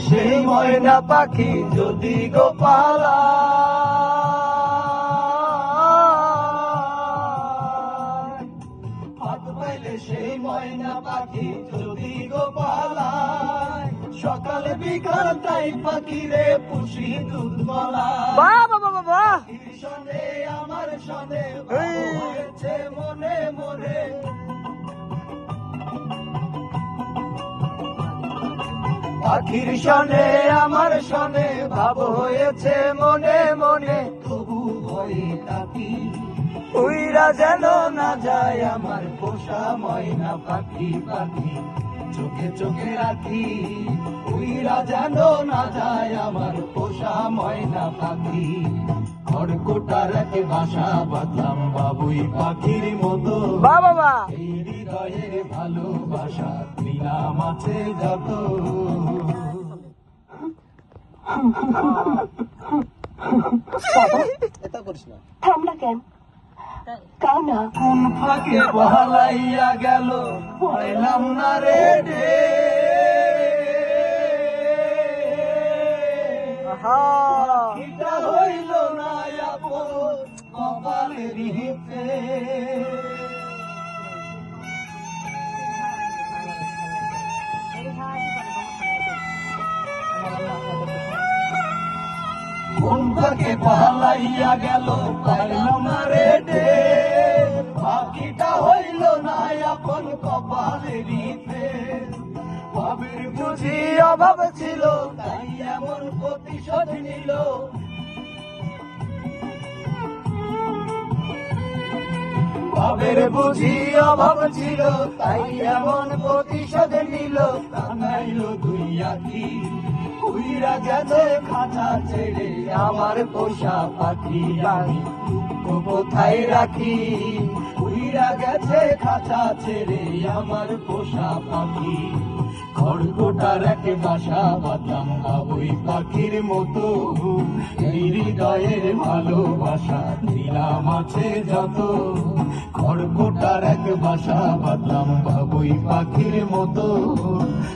সেই ময়না পাখি যদি গোপালা সেই ময়না পাখি যদি গোপালা সকালে বিকাল তাই পাখি রে পুষি দুধ বলা বাহ বাহ আমার সনে পাখির সনে আমার সনে ভাব হয়েছে মনে মনে, তবু ভয়ে থাকি উইরা যেন না যায় আমার পোষা ময়না পাখি পাখি, চোখে চোখে রাখি। উইরা যেন না যায় আমার পোষা ময়না পাখি। খড়কোটার এক বাসা বাঁধলাম বাবুই পাখির মতো। বাহ এই হৃদয়ের ভালোবাসা দিলাম আছে যত। কেন? কোন ফাঁকে বহালাইয়া গেল পাইলাম না রে। এটা হইল না আপন কপালের হিতে কোন পালাইয়া গেল পাইলাম না রে ডে বাকিটা হইল না আপন কপালেরিতে ভাবের বুঝি অভাব ছিল, তাই প্রতিশোধ নিল। ভাবের বুঝি অভাব ছিল, তাই এমন প্রতিশোধ নিল। কান্দাইল দুই আখি উইরা গেছে খাঁচা ছেড়ে, আমার পোষা পাখি আমি কোথায় রাখি? গেছে খাঁচা ছেড়ে আমার পোষা পাখি খড়কোটার এক বাসা বাতাম বাবুই পাখির মতো। হৃদয়ের ভালোবাসা দিলাম আছে যত খড়কোটার এক বাসা বাতাম বাবুই পাখির মতো।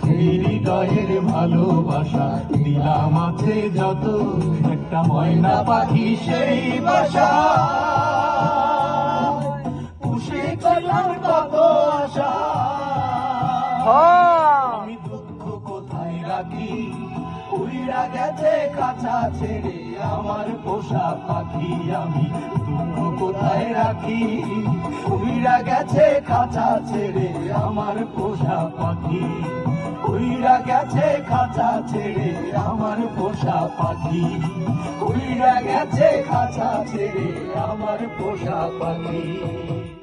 হৃদয়ের ভালোবাসা দিলাম আছে যত, একটা ময়না পাখি সেই বাসা। আমি দুঃখ কোথায় রাখি? উইরা গেছে কাছা ছেড়ে, আমার পোষা পাখি আমি দুঃখ কোথায় রাখি? উইরা গেছে কাছা ছেড়ে, আমার পোষা পাখি। উইরা গেছে খাঁচা ছেড়ে, আমার পোষা পাখি। উইরা গেছে খাঁচা ছেড়ে, আমার পোষা পাখি।